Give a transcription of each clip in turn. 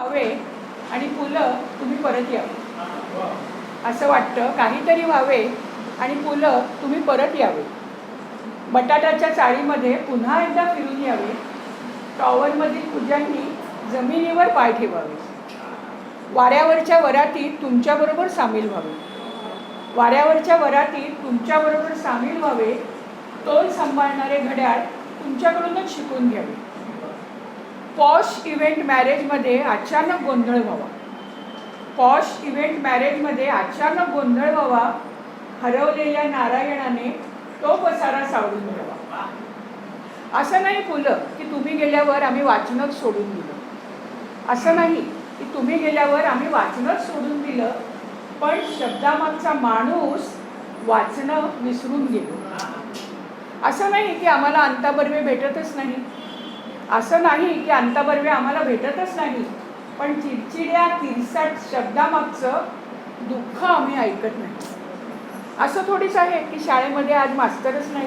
हवे आणि पुलं तुम्ही परत यावे असं वाटतं. काहीतरी व्हावे आणि पुलं तुम्ही परत यावे. बटाट्याच्या चाळीमध्ये पुन्हा एकदा फिरून यावे. टॉवरमधील पूजांनी जमिनीवर पाय ठेवावे. वाऱ्यावरच्या वरातीत तुमच्याबरोबर सामील व्हावे. वाऱ्यावरच्या वरातीत तुमच्याबरोबर सामील व्हावे. तोल सांभाळणारे घड्याळ तुमच्याकडूनच शिकून घ्यावे. पॉश इव्हेंट मॅरेजमध्ये अचानक गोंधळ व्हावा. पॉश इव्हेंट मॅरेजमध्ये अचानक गोंधळ व्हावा हरवलेल्या नारायणाने तो पसारा सावरून घ्यावा. असं नाही फुलं की तुम्ही गेल्यावर आम्ही वाचनच सोडून दिलं. असं नाही की तुम्ही गेल्यावर आम्ही वाचनच सोडून दिलं पण शब्दामागचा माणूस वाचणं विसरून गेलो. असं नाही की आम्हाला अंताबर्वे भेटतच नाही. असं नाही की अंताबर्वे आम्हाला भेटतच नाही. पण चिडचिड्या तिरसाट शब्दामागचं दुःख आम्ही ऐकत नाही. असं थोडीच आहे की शाळेमध्ये आज मास्तरच नाही.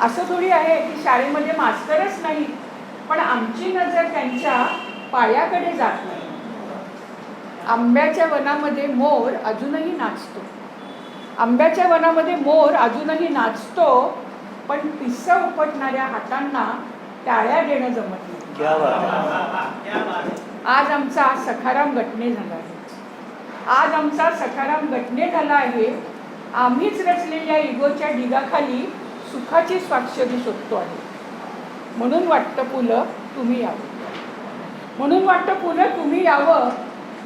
असं थोडी आहे की शाळेमध्ये मास्तरच नाही. पण आमची नजर त्यांच्या पायाकडे जात नाही. आंब्याच्या वनामध्ये मोर अजूनही नाचतो. आंब्याच्या वनामध्ये मोर अजूनही नाचतो पण पिसं उपटणाऱ्या हातांना टाळ्या देणं जमत नाही. आज आमचा सखाराम गटणे झाला आहे. आज आमचा सखाराम गटणे झाला आहे. आम्हीच रचलेल्या इगोच्या ढिगाखाली सुखाची स्वाक्षरी शोधतो आहे. म्हणून वाटतं पुलं तुम्ही यावं. म्हणून वाटतं पुलं तुम्ही यावं.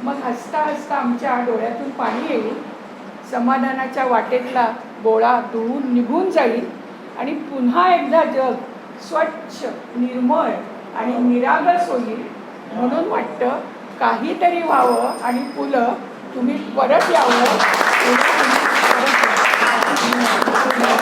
मग हसता हसता आमच्या डोळ्यातून पाणी येईल. समाधानाच्या वाटेतला गोळा धुवून निघून जाईल. आणि पुन्हा एकदा जग स्वच्छ निर्मळ आणि निरागस होईल म्हणून वाटतं काहीतरी व्हावं आणि फुलं तुम्ही परत यावं.